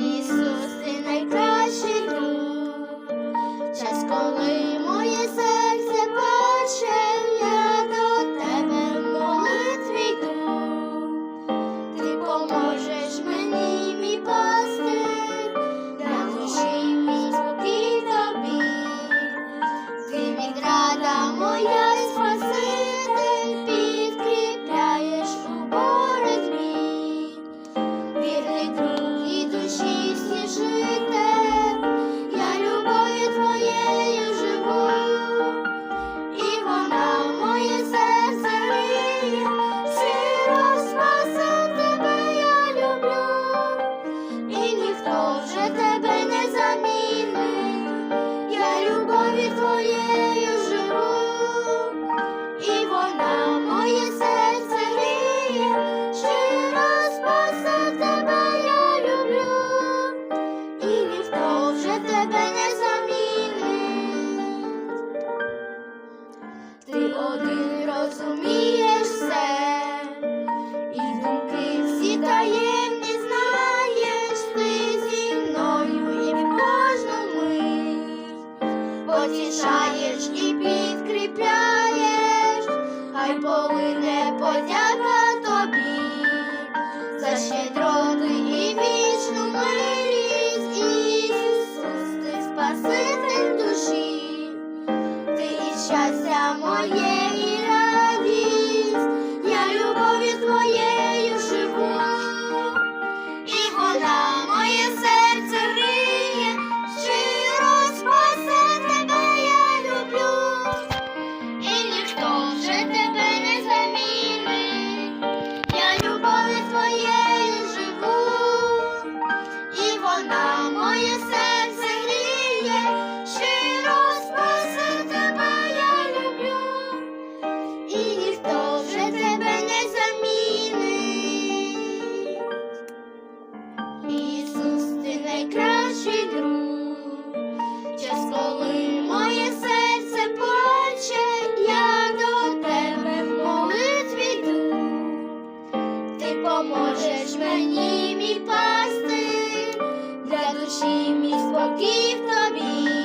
Jesus, then I crash into just calling. потішаєш і підкріпляєш, хай полине подяка тобі, за щедро ти і вічну милість, Ісус, ти спаситель душі, ти і щастя моє. душі мій спокій в тобі.